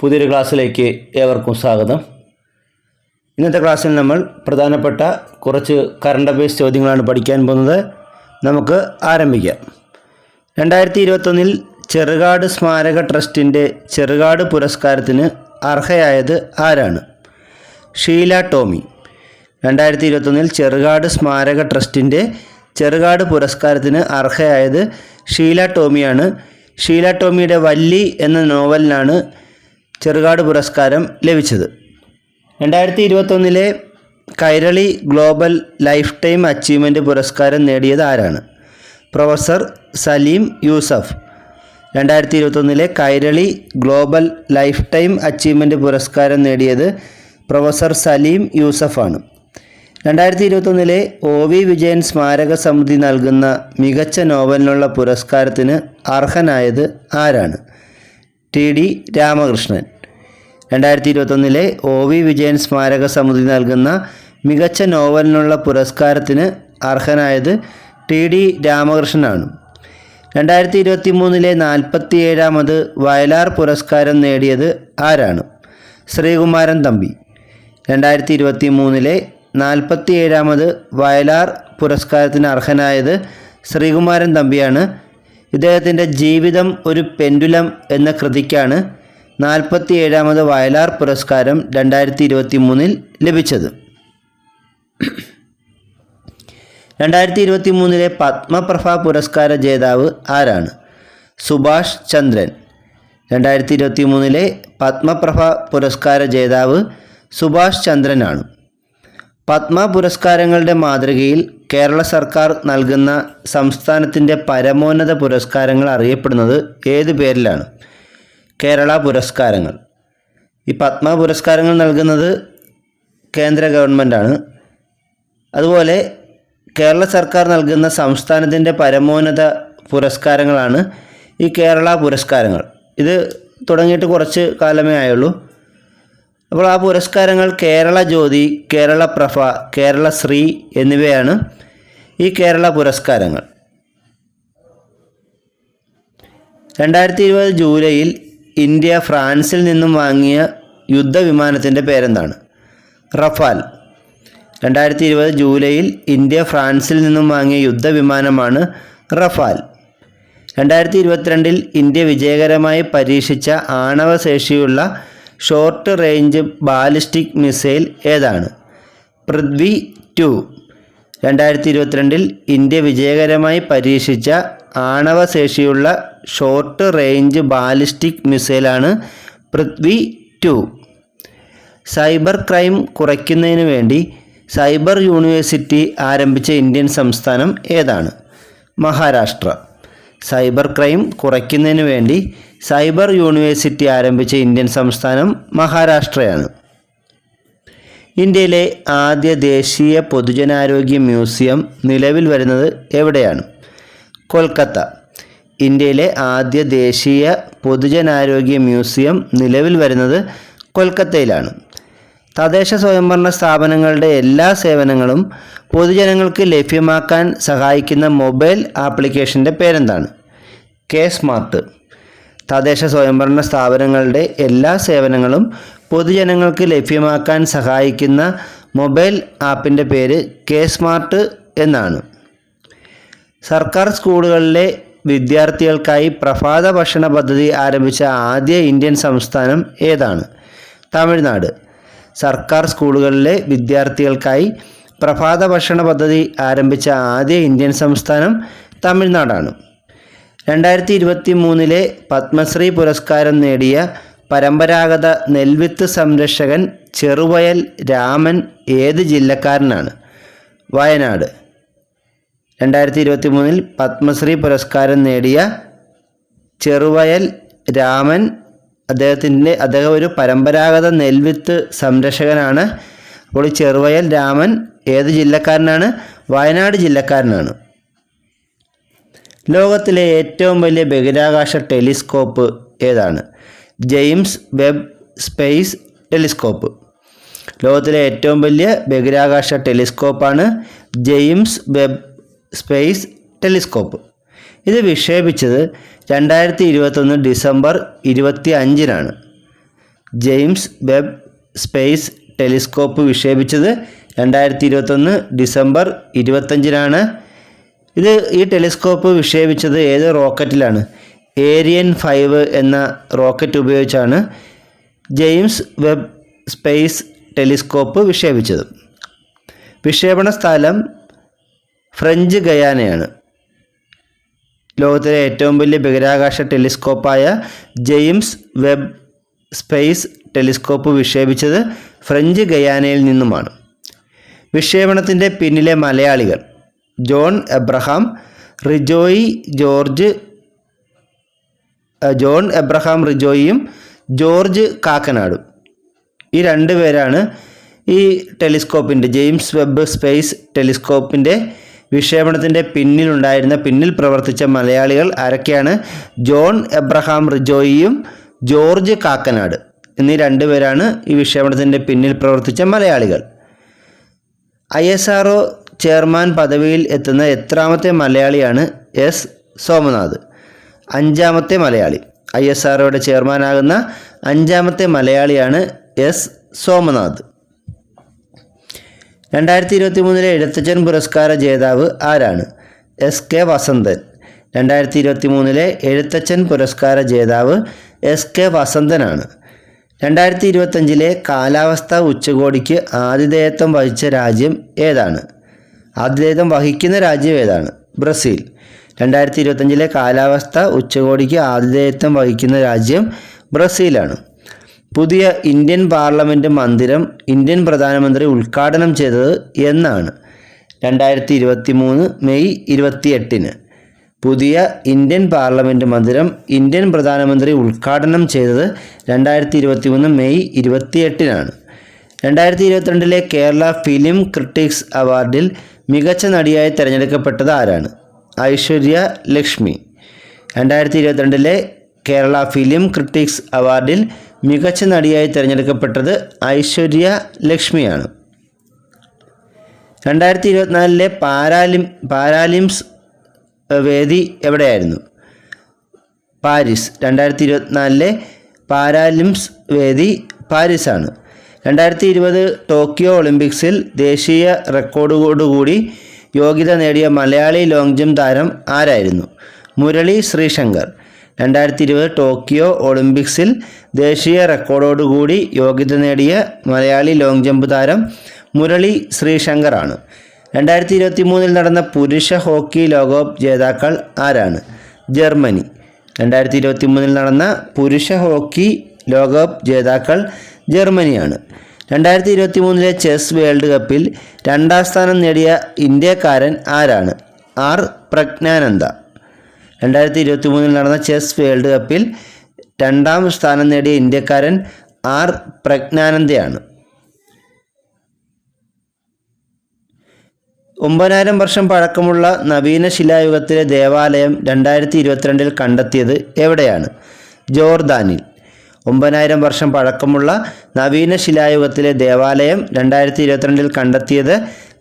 പുതിയൊരു ക്ലാസ്സിലേക്ക് ഏവർക്കും സ്വാഗതം. ഇന്നത്തെ ക്ലാസ്സിൽ നമ്മൾ പ്രധാനപ്പെട്ട കുറച്ച് കറണ്ട് അഫയേഴ്സ് ചോദ്യങ്ങളാണ് പഠിക്കാൻ പോകുന്നത്. നമുക്ക് ആരംഭിക്കാം. രണ്ടായിരത്തി ഇരുപത്തൊന്നിൽ ചെറുകാട് സ്മാരക ട്രസ്റ്റിന്റെ ചെറുകാട് പുരസ്കാരത്തിന് അർഹയായത് ആരാണ്? ഷീല ടോമി. രണ്ടായിരത്തി ഇരുപത്തൊന്നിൽ ചെറുകാട് സ്മാരക ട്രസ്റ്റിന്റെ ചെറുകാട് പുരസ്കാരത്തിന് അർഹയായത് ഷീല ടോമിയാണ്. ഷീല ടോമിയുടെ വല്ലി എന്ന നോവലിനാണ് ചെറുകാട് പുരസ്കാരം ലഭിച്ചത്. രണ്ടായിരത്തി ഇരുപത്തൊന്നിലെ Kairali global lifetime achievement പുരസ്കാരം നേടിയത് ആരാണ്? പ്രൊഫസർ സലീം യൂസഫ്. രണ്ടായിരത്തി ഇരുപത്തൊന്നിലെ Kairali global lifetime achievement പുരസ്കാരം നേടിയത് പ്രൊഫസർ സലീം യൂസഫാണ്. രണ്ടായിരത്തി ഇരുപത്തൊന്നിലെ ഒ വി വിജയൻ സ്മാരക സമിതി നൽകുന്ന മികച്ച നോവലിനുള്ള പുരസ്കാരത്തിന് അർഹനായത് ആരാണ്? T D Ramakrishnan. രണ്ടായിരത്തി ഇരുപത്തൊന്നിലെ ഒ വി വിജയൻ സ്മാരക സമിതി നൽകുന്ന മികച്ച നോവലിനുള്ള പുരസ്കാരത്തിന് അർഹനായത് ടി ഡി രാമകൃഷ്ണനാണ്. രണ്ടായിരത്തി ഇരുപത്തി മൂന്നിലെ നാൽപ്പത്തി ഏഴാമത് വയലാർ പുരസ്കാരം നേടിയത് ആരാണ്? ശ്രീകുമാരൻ തമ്പി. രണ്ടായിരത്തി ഇരുപത്തി മൂന്നിലെ നാൽപ്പത്തി ഏഴാമത് വയലാർ പുരസ്കാരത്തിന് അർഹനായത് ശ്രീകുമാരൻ തമ്പിയാണ്. ഇദ്ദേഹത്തിന്റെ ജീവിതം ഒരു പെൻഡുലം എന്ന കൃതിക്കാണ് നാൽപ്പത്തി ഏഴാമത് വയലാർ പുരസ്കാരം രണ്ടായിരത്തി ഇരുപത്തി മൂന്നിൽ ലഭിച്ചത്. രണ്ടായിരത്തി ഇരുപത്തി മൂന്നിലെ പത്മപ്രഭ പുരസ്കാര ജേതാവ് ആരാണ്? സുഭാഷ് ചന്ദ്രൻ. രണ്ടായിരത്തി ഇരുപത്തി മൂന്നിലെ പത്മപ്രഭ പുരസ്കാര ജേതാവ് സുഭാഷ് ചന്ദ്രനാണ്. പത്മ പുരസ്കാരങ്ങളുടെ മാതൃകയിൽ കേരള സർക്കാർ നൽകുന്ന സംസ്ഥാനത്തിന്റെ പരമോന്നത പുരസ്കാരങ്ങൾ അറിയപ്പെടുന്നത് ഏത് പേരിലാണ്? കേരള പുരസ്കാരങ്ങൾ. ഈ പത്മ പുരസ്കാരങ്ങൾ നൽകുന്നത് കേന്ദ്ര ഗവൺമെന്റാണ്. അതുപോലെ കേരള സർക്കാർ നൽകുന്ന സംസ്ഥാനത്തിന്റെ പരമോന്നത പുരസ്കാരങ്ങളാണ് ഈ കേരള പുരസ്കാരങ്ങൾ. ഇത് തുടങ്ങിയിട്ട് കുറച്ച് കാലമേ ആയുള്ളൂ. അപ്പോൾ ആ പുരസ്കാരങ്ങൾ കേരള ജ്യോതി കേരള പ്രഭ കേരള ശ്രീ എന്നിവയാണ് ഈ കേരള പുരസ്കാരങ്ങൾ. രണ്ടായിരത്തി ഇരുപത് ജൂലൈയിൽ ഇന്ത്യ ഫ്രാൻസിൽ നിന്നും വാങ്ങിയ യുദ്ധവിമാനത്തിന്റെ പേരെന്താണ്? റഫാൽ. രണ്ടായിരത്തി ഇരുപത് ജൂലൈയിൽ ഇന്ത്യ ഫ്രാൻസിൽ നിന്നും വാങ്ങിയ യുദ്ധവിമാനമാണ് റഫാൽ. രണ്ടായിരത്തി ഇരുപത്തിരണ്ടിൽ ഇന്ത്യ വിജയകരമായി പരീക്ഷിച്ച ആണവശേഷിയുള്ള ഷോർട്ട് റേഞ്ച് ബാലിസ്റ്റിക് മിസൈൽ ഏതാണ്? പൃഥ്വി ടു. രണ്ടായിരത്തി ഇരുപത്തിരണ്ടിൽ ഇന്ത്യ വിജയകരമായി പരീക്ഷിച്ച ആണവശേഷിയുള്ള ഷോർട്ട് റേഞ്ച് ബാലിസ്റ്റിക് മിസൈലാണ് പൃഥ്വി ടു. സൈബർ ക്രൈം കുറയ്ക്കുന്നതിന് വേണ്ടി സൈബർ യൂണിവേഴ്സിറ്റി ആരംഭിച്ച ഇന്ത്യൻ സംസ്ഥാനം ഏതാണ്? മഹാരാഷ്ട്ര. സൈബർ ക്രൈം കുറയ്ക്കുന്നതിന് വേണ്ടി സൈബർ യൂണിവേഴ്സിറ്റി ആരംഭിച്ച ഇന്ത്യൻ സംസ്ഥാനം മഹാരാഷ്ട്രയാണ്. ഇന്ത്യയിലെ ആദ്യ ദേശീയ പൊതുജനാരോഗ്യ മ്യൂസിയം നിലവിൽ വരുന്നത് എവിടെയാണ്? കൊൽക്കത്ത. ഇന്ത്യയിലെ ആദ്യ ദേശീയ പൊതുജനാരോഗ്യ മ്യൂസിയം നിലവിൽ വരുന്നത് കൊൽക്കത്തയിലാണ്. തദ്ദേശ സ്വയംഭരണ സ്ഥാപനങ്ങളുടെ എല്ലാ സേവനങ്ങളും പൊതുജനങ്ങൾക്ക് ലഭ്യമാക്കാൻ സഹായിക്കുന്ന മൊബൈൽ ആപ്ലിക്കേഷന്റെ പേരെന്താണ്? K smart. തദ്ദേശ സ്വയംഭരണ സ്ഥാപനങ്ങളുടെ എല്ലാ സേവനങ്ങളും പൊതുജനങ്ങൾക്ക് ലഭ്യമാക്കാൻ സഹായിക്കുന്ന മൊബൈൽ ആപ്പിന്റെ പേര് കെ സ്മാർട്ട് എന്നാണ്. സർക്കാർ സ്കൂളുകളിലെ വിദ്യാർത്ഥികൾക്കായി പ്രഭാത ഭക്ഷണ പദ്ധതി ആരംഭിച്ച ആദ്യ ഇന്ത്യൻ സംസ്ഥാനം ഏതാണ്? തമിഴ്നാട്. സർക്കാർ സ്കൂളുകളിലെ വിദ്യാർത്ഥികൾക്കായി പ്രഭാത ഭക്ഷണ പദ്ധതി ആരംഭിച്ച ആദ്യ ഇന്ത്യൻ സംസ്ഥാനം തമിഴ്നാടാണ്. രണ്ടായിരത്തി ഇരുപത്തി മൂന്നിലെ പത്മശ്രീ പുരസ്കാരം നേടിയ പരമ്പരാഗത നെൽവിത്ത് സംരക്ഷകൻ ചെറുവയൽ രാമൻ ഏത് ജില്ലക്കാരനാണ്? വയനാട്. രണ്ടായിരത്തി ഇരുപത്തി മൂന്നിൽ പത്മശ്രീ പുരസ്കാരം നേടിയ ചെറുവയൽ രാമൻ അദ്ദേഹത്തിന്റെ അദ്ദേഹം ഒരു പരമ്പരാഗത നെൽവിത്ത് സംരക്ഷകനാണ്. അപ്പോൾ ചെറുവയൽ രാമൻ ഏത് ജില്ലക്കാരനാണ്? വയനാട് ജില്ലക്കാരനാണ്. ലോകത്തിലെ ഏറ്റവും വലിയ ബഹിരാകാശ ടെലിസ്കോപ്പ് ഏതാണ്? James Webb space telescope. ലോകത്തിലെ ഏറ്റവും വലിയ ബഹിരാകാശ ടെലിസ്കോപ്പാണ് ജെയിംസ് വെബ് സ്പേസ് ടെലിസ്കോപ്പ്. ഇത് വിക്ഷേപിച്ചത് രണ്ടായിരത്തി ഇരുപത്തൊന്ന് ഡിസംബർ ഇരുപത്തി അഞ്ചിനാണ് ജെയിംസ് വെബ് സ്പേസ് ടെലിസ്കോപ്പ് വിക്ഷേപിച്ചത് രണ്ടായിരത്തി ഇരുപത്തൊന്ന് ഡിസംബർ ഇരുപത്തഞ്ചിനാണ് ഇത് ഈ ടെലിസ്കോപ്പ് വിക്ഷേപിച്ചത് ഏത് റോക്കറ്റിലാണ്? ഏരിയൻ ഫൈവ് എന്ന റോക്കറ്റ് ഉപയോഗിച്ചാണ് ജെയിംസ് വെബ് സ്പേസ് ടെലിസ്കോപ്പ് വിക്ഷേപിച്ചത്. വിക്ഷേപണ സ്ഥലം ഫ്രഞ്ച് ഗയാനയാണ്. ലോകത്തിലെ ഏറ്റവും വലിയ ബഹിരാകാശ ടെലിസ്കോപ്പായ ജെയിംസ് വെബ് സ്പേസ് ടെലിസ്കോപ്പ് വിക്ഷേപിച്ചത് ഫ്രഞ്ച് ഗയാനയിൽ നിന്നുമാണ്. വിക്ഷേപണത്തിന്റെ പിന്നിലെ മലയാളികൾ John Abraham Rijoy George John Abraham റിജോയിയും George കാക്കനാടും. ഈ രണ്ട് പേരാണ് ഈ ടെലിസ്കോപ്പിന്റെ ജെയിംസ് വെബ് സ്പേസ് ടെലിസ്കോപ്പിന്റെ വിക്ഷേപണത്തിന്റെ പിന്നിലുണ്ടായിരുന്ന പിന്നിൽ പ്രവർത്തിച്ച മലയാളികൾ ആരൊക്കെയാണ്? ജോൺ എബ്രഹാം റിജോയിയും ജോർജ് കാക്കനാട് എന്നീ രണ്ടുപേരാണ് ഈ വിക്ഷേപണത്തിന്റെ പിന്നിൽ പ്രവർത്തിച്ച മലയാളികൾ. ഐ എസ് ആർ ചെയർമാൻ പദവിയിൽ എത്തുന്ന എത്രാമത്തെ മലയാളിയാണ് എസ്. സോമനാഥ്. അഞ്ചാമത്തെ മലയാളി. ഐ. എസ്. ആർഒയുടെ ചെയർമാനാകുന്ന അഞ്ചാമത്തെ മലയാളിയാണ് എസ്. സോമനാഥ്. രണ്ടായിരത്തി ഇരുപത്തി മൂന്നിലെ എഴുത്തച്ഛൻ പുരസ്കാര ജേതാവ് ആരാണ്? എസ്. കെ. വസന്തൻ. രണ്ടായിരത്തി ഇരുപത്തി മൂന്നിലെ എഴുത്തച്ഛൻ പുരസ്കാര ജേതാവ് എസ്. കെ. വസന്തനാണ്. രണ്ടായിരത്തി ഇരുപത്തഞ്ചിലെ കാലാവസ്ഥ ഉച്ചകോടിക്ക് ആതിഥേയത്വം വഹിച്ച രാജ്യം ഏതാണ്? ആതിഥേയത്വം വഹിക്കുന്ന രാജ്യം ഏതാണ്? ബ്രസീൽ. രണ്ടായിരത്തി ഇരുപത്തഞ്ചിലെ കാലാവസ്ഥ ഉച്ചകോടിക്ക് ആതിഥേയത്വം വഹിക്കുന്ന രാജ്യം ബ്രസീലാണ്. പുതിയ ഇന്ത്യൻ പാർലമെന്റ് മന്ദിരം ഇന്ത്യൻ പ്രധാനമന്ത്രി ഉദ്ഘാടനം ചെയ്തത് എന്നാണ്. രണ്ടായിരത്തി ഇരുപത്തി മൂന്ന് മെയ് ഇരുപത്തിയെട്ടിന് പുതിയ ഇന്ത്യൻ പാർലമെന്റ് മന്ദിരം ഇന്ത്യൻ പ്രധാനമന്ത്രി ഉദ്ഘാടനം ചെയ്തത് രണ്ടായിരത്തി ഇരുപത്തി മൂന്ന് മെയ് ഇരുപത്തിയെട്ടിനാണ്. രണ്ടായിരത്തി ഇരുപത്തിരണ്ടിലെ കേരള ഫിലിം ക്രിട്ടിക്സ് അവാർഡിൽ മികച്ച നടിയായി തിരഞ്ഞെടുക്കപ്പെട്ടത് ആരാണ്? ഐശ്വര്യ ലക്ഷ്മി. രണ്ടായിരത്തി ഇരുപത്തിരണ്ടിലെ കേരള ഫിലിം ക്രിട്ടിക്സ് അവാർഡിൽ മികച്ച നടിയായി തിരഞ്ഞെടുക്കപ്പെട്ടത് ഐശ്വര്യ ലക്ഷ്മിയാണ്. രണ്ടായിരത്തി ഇരുപത്തിനാലിലെ പാരാലിം പാരാലിംസ് വേദി എവിടെയായിരുന്നു? പാരീസ്. രണ്ടായിരത്തി ഇരുപത്തിനാലിലെ പാരാലിംസ് വേദി പാരീസാണ്. രണ്ടായിരത്തി ഇരുപത് ടോക്കിയോ ഒളിമ്പിക്സിൽ ദേശീയ റെക്കോർഡോടുകൂടി യോഗ്യത നേടിയ മലയാളി ലോങ് ജംപ് താരം ആരായിരുന്നു? മുരളി ശ്രീശങ്കർ. രണ്ടായിരത്തി ഇരുപത് ടോക്കിയോ ഒളിമ്പിക്സിൽ ദേശീയ റെക്കോർഡോടുകൂടി യോഗ്യത നേടിയ മലയാളി ലോങ് ജമ്പ് താരം മുരളി ശ്രീശങ്കറാണ് രണ്ടായിരത്തി ഇരുപത്തി മൂന്നിൽ നടന്ന പുരുഷ ഹോക്കി ലോകകപ്പ് ജേതാക്കൾ ആരാണ്? ജർമ്മനി. രണ്ടായിരത്തി ഇരുപത്തി മൂന്നിൽ നടന്ന പുരുഷ ഹോക്കി ലോകകപ്പ് ജേതാക്കൾ ജർമ്മനിയാണ്. രണ്ടായിരത്തി ഇരുപത്തി മൂന്നിലെ ചെസ് വേൾഡ് കപ്പിൽ രണ്ടാം സ്ഥാനം നേടിയ ഇന്ത്യക്കാരൻ ആരാണ്? ആർ. പ്രജ്ഞാനന്ദ. രണ്ടായിരത്തി ഇരുപത്തി മൂന്നിൽ നടന്ന ചെസ് വേൾഡ് കപ്പിൽ രണ്ടാം സ്ഥാനം നേടിയ ഇന്ത്യക്കാരൻ ആർ. പ്രജ്ഞാനന്ദയാണ്. ഒമ്പതിനായിരം വർഷം പഴക്കമുള്ള നവീന ശിലായുഗത്തിലെ ദേവാലയം രണ്ടായിരത്തി ഇരുപത്തിരണ്ടിൽ കണ്ടെത്തിയത് എവിടെയാണ്? ജോർദാനിൽ. ഒമ്പതിനായിരം വർഷം പഴക്കമുള്ള നവീന ശിലായുഗത്തിലെ ദേവാലയം രണ്ടായിരത്തി ഇരുപത്തിരണ്ടിൽ കണ്ടെത്തിയത്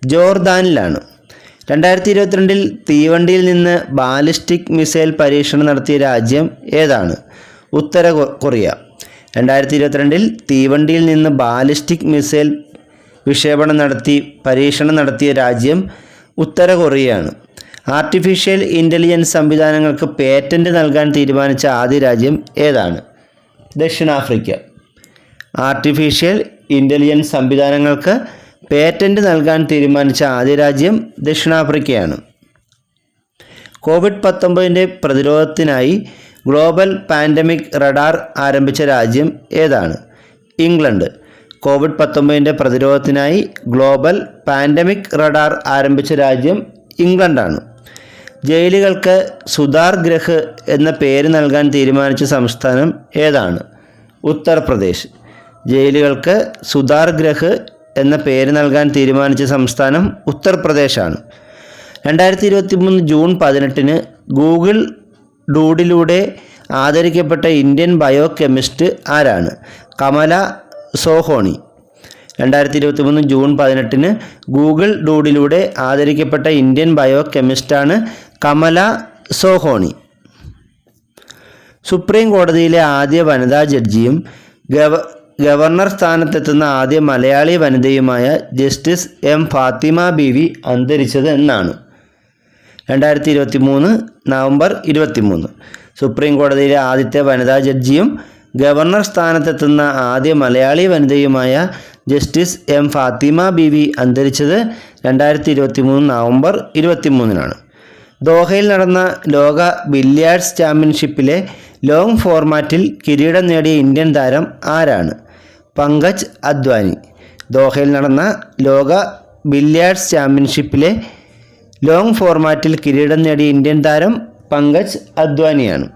ജോർദാനിലാണ്. രണ്ടായിരത്തി ഇരുപത്തിരണ്ടിൽ തീവണ്ടിയിൽ നിന്ന് ബാലിസ്റ്റിക് മിസൈൽ പരീക്ഷണം നടത്തിയ രാജ്യം ഏതാണ്? ഉത്തര കൊറിയ. രണ്ടായിരത്തി ഇരുപത്തിരണ്ടിൽ തീവണ്ടിയിൽ നിന്ന് ബാലിസ്റ്റിക് മിസൈൽ വിക്ഷേപണം നടത്തി പരീക്ഷണം നടത്തിയ രാജ്യം ഉത്തര കൊറിയയാണ്. ആർട്ടിഫിഷ്യൽ ഇന്റലിജൻസ് സംവിധാനങ്ങൾക്ക് പേറ്റന്റ് നൽകാൻ തീരുമാനിച്ച ആദ്യ രാജ്യം ഏതാണ്? ദക്ഷിണാഫ്രിക്ക. ആർട്ടിഫിഷ്യൽ ഇന്റലിജൻസ് സംവിധാനങ്ങൾക്ക് പേറ്റന്റ് നൽകാൻ തീരുമാനിച്ച ആദ്യ രാജ്യം ദക്ഷിണാഫ്രിക്കയാണ്. കോവിഡ് പത്തൊമ്പതിന്റെ പ്രതിരോധത്തിനായി ഗ്ലോബൽ പാൻഡമിക് റഡാർ ആരംഭിച്ച രാജ്യം ഏതാണ്? ഇംഗ്ലണ്ട്. കോവിഡ് പത്തൊമ്പതിന്റെ പ്രതിരോധത്തിനായി ഗ്ലോബൽ പാൻഡമിക് റഡാർ ആരംഭിച്ച രാജ്യം ഇംഗ്ലണ്ടാണ്. ജയിലുകൾക്ക് സുധാർ ഗ്രഹ് എന്ന പേര് നൽകാൻ തീരുമാനിച്ച സംസ്ഥാനം ഏതാണ്? ഉത്തർപ്രദേശ്. ജയിലുകൾക്ക് സുധാർ ഗ്രഹ് എന്ന പേര് നൽകാൻ തീരുമാനിച്ച സംസ്ഥാനം ഉത്തർപ്രദേശാണ്. രണ്ടായിരത്തി ഇരുപത്തി മൂന്ന് ജൂൺ പതിനെട്ടിന് ഗൂഗിൾ ഡൂഡിലൂടെ ആദരിക്കപ്പെട്ട ഇന്ത്യൻ ബയോ കെമിസ്റ്റ് ആരാണ്? കമല സോഹോണി. രണ്ടായിരത്തി ഇരുപത്തി മൂന്ന് ജൂൺ പതിനെട്ടിന് ഗൂഗിൾ ഡൂഡിലൂടെ ആദരിക്കപ്പെട്ട ഇന്ത്യൻ ബയോ കെമിസ്റ്റാണ് കമല സോഹോണി. സുപ്രീം കോടതിയിലെ ആദ്യ വനിതാ ജഡ്ജിയും ഗവ ഗവർണർ സ്ഥാനത്തെത്തുന്ന ആദ്യ മലയാളി വനിതയുമായ ജസ്റ്റിസ് എം ഫാത്തിമ ബീവി അന്തരിച്ചത് എന്നാണ്. രണ്ടായിരത്തി ഇരുപത്തി മൂന്ന് നവംബർ ഇരുപത്തി മൂന്ന് സുപ്രീം കോടതിയിലെ ആദ്യത്തെ വനിതാ ജഡ്ജിയും ഗവർണർ സ്ഥാനത്തെത്തുന്ന ആദ്യ മലയാളി വനിതയുമായ ജസ്റ്റിസ് എം ഫാത്തിമ ബീവി അന്തരിച്ചത് രണ്ടായിരത്തി ഇരുപത്തി മൂന്ന് നവംബർ ഇരുപത്തി മൂന്നിനാണ് ദോഹയിൽ നടന്ന ലോക ബില്ല്യാർഡ്സ് ചാമ്പ്യൻഷിപ്പിലെ ലോങ് ഫോർമാറ്റിൽ കിരീടം നേടിയ ഇന്ത്യൻ താരം ആരാണ്? പങ്കജ് അദ്വാനി. ദോഹയിൽ നടന്ന ലോക ബില്ല്യാർഡ്സ് ചാമ്പ്യൻഷിപ്പിലെ ലോങ് ഫോർമാറ്റിൽ കിരീടം നേടിയ ഇന്ത്യൻ താരം പങ്കജ് അദ്വാനിയാണ്.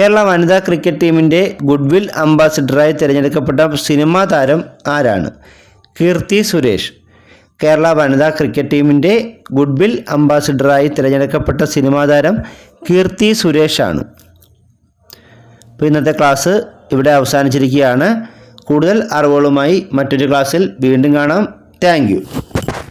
കേരള വനിതാ ക്രിക്കറ്റ് ടീമിന്റെ ഗുഡ്വിൽ അംബാസിഡറായി തിരഞ്ഞെടുക്കപ്പെട്ട സിനിമാ താരം ആരാണ്? കീർത്തി സുരേഷ്. കേരള വനിതാ ക്രിക്കറ്റ് ടീമിന്റെ ഗുഡ്വിൽ അംബാസിഡറായി തിരഞ്ഞെടുക്കപ്പെട്ട സിനിമാ താരം കീർത്തി സുരേഷാണ്. അപ്പോൾ ഇന്നത്തെ ക്ലാസ് ഇവിടെ അവസാനിച്ചിരിക്കുകയാണ്. കൂടുതൽ അറിവുകളുമായി മറ്റൊരു ക്ലാസ്സിൽ വീണ്ടും കാണാം. താങ്ക്